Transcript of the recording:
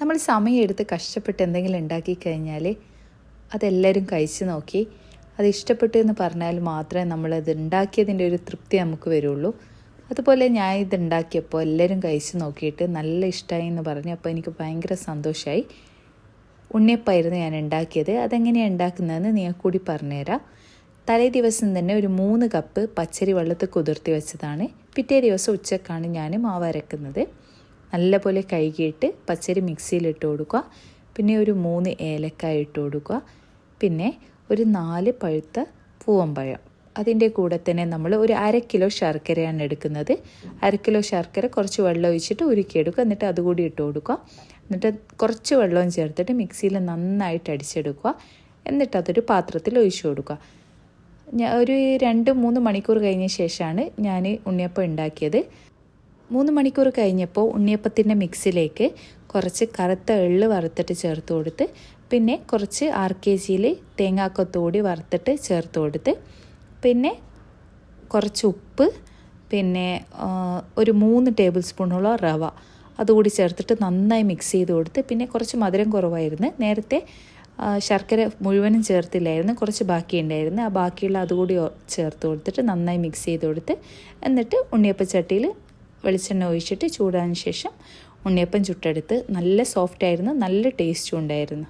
നമ്മൾ സമയമെടുത്ത് കഷ്ടപ്പെട്ട് എന്തെങ്കിലും ഉണ്ടാക്കി കഴിഞ്ഞാൽ അതെല്ലാവരും കഴിച്ച് നോക്കി. അത് ഇഷ്ടപ്പെട്ടു എന്ന് പറഞ്ഞാൽ മാത്രമേ നമ്മളത് ഉണ്ടാക്കിയതിന്റെ ഒരു തൃപ്തി നമുക്ക് വരുള്ളൂ. അതുപോലെ ഞാൻ ഇത് ഉണ്ടാക്കിയപ്പോൾ എല്ലാവരും കഴിച്ച് നോക്കിയിട്ട് നല്ല ഇഷ്ടമായി എന്ന് പറഞ്ഞു. അപ്പോൾ എനിക്ക് ഭയങ്കര സന്തോഷമായി. ഉണ്ണിയപ്പായിരുന്നു ഞാൻ ഉണ്ടാക്കിയത്. അതെങ്ങനെയാണ് ഉണ്ടാക്കുന്നതെന്ന് നിങ്ങൾക്ക് കൂടി പറഞ്ഞുതരാം. തലേ ദിവസം തന്നെ ഒരു മൂന്ന് കപ്പ് പച്ചരി വെള്ളത്തിൽ കുതിർത്തി വെച്ചതാണ്. പിറ്റേ ദിവസം ഉച്ചക്കാണ് ഞാൻ മാവ് അരക്കുന്നത്. നല്ലപോലെ കഴുകിയിട്ട് പച്ചരി മിക്സിയിലിട്ട് കൊടുക്കുക. പിന്നെ ഒരു മൂന്ന് ഏലക്കായ ഇട്ട് കൊടുക്കുക. പിന്നെ ഒരു നാല് പഴുത്ത പൂവമ്പഴം അതിന്റെ കൂടെ തന്നെ നമ്മൾ ഒരു അര കിലോ ശർക്കരയാണ് എടുക്കുന്നത്. അര കിലോ ശർക്കര കുറച്ച് വെള്ളം ഒഴിച്ചിട്ട് ഉരുക്കിയെടുക്കുക. എന്നിട്ട് അതുകൂടി ഇട്ട് കൊടുക്കുക. എന്നിട്ട് കുറച്ച് വെള്ളവും ചേർത്തിട്ട് മിക്സിയിൽ നന്നായിട്ട് അടിച്ചെടുക്കുക. എന്നിട്ട് അതൊരു പാത്രത്തിൽ ഒഴിച്ചു കൊടുക്കുക. ഞാൻ ഒരു രണ്ട് മൂന്ന് മണിക്കൂർ കഴിഞ്ഞ ശേഷമാണ് ഞാൻ ഉണ്ണിയപ്പം ഉണ്ടാക്കിയത്. മൂന്ന് മണിക്കൂർ കഴിഞ്ഞപ്പോൾ ഉണ്ണിയപ്പത്തിന്റെ മിക്സിലേക്ക് കുറച്ച് കറുത്ത എള്ള് വറുത്തിട്ട് ചേർത്ത് കൊടുത്ത് പിന്നെ കുറച്ച് ആർ കെ ജിയിൽ തേങ്ങാക്കൊത്തുകൂടി വറുത്തിട്ട് ചേർത്ത് കൊടുത്ത് പിന്നെ കുറച്ച് ഉപ്പ് പിന്നെ ഒരു മൂന്ന് ടേബിൾ സ്പൂണോളം റവ അതുകൂടി ചേർത്തിട്ട് നന്നായി മിക്സ് ചെയ്ത് കൊടുത്ത് പിന്നെ കുറച്ച് മധുരം കുറവായിരുന്നു. നേരത്തെ ശർക്കര മുഴുവനും ചേർത്തില്ലായിരുന്നു. കുറച്ച് ബാക്കി ഉണ്ടായിരുന്നു ആ ബാക്കിയുള്ള അതുകൂടി ചേർത്ത് കൊടുത്തിട്ട് നന്നായി മിക്സ് ചെയ്ത് കൊടുത്ത് എന്നിട്ട് ഉണ്ണിയപ്പച്ചട്ടിയിൽ വെളിച്ചെണ്ണ ഒഴിച്ചിട്ട് ചൂടാതിന് ശേഷം ഉണ്ണിയപ്പം ചുട്ടെടുത്ത് നല്ല സോഫ്റ്റ് ആയിരുന്നു നല്ല ടേസ്റ്റും ഉണ്ടായിരുന്നു.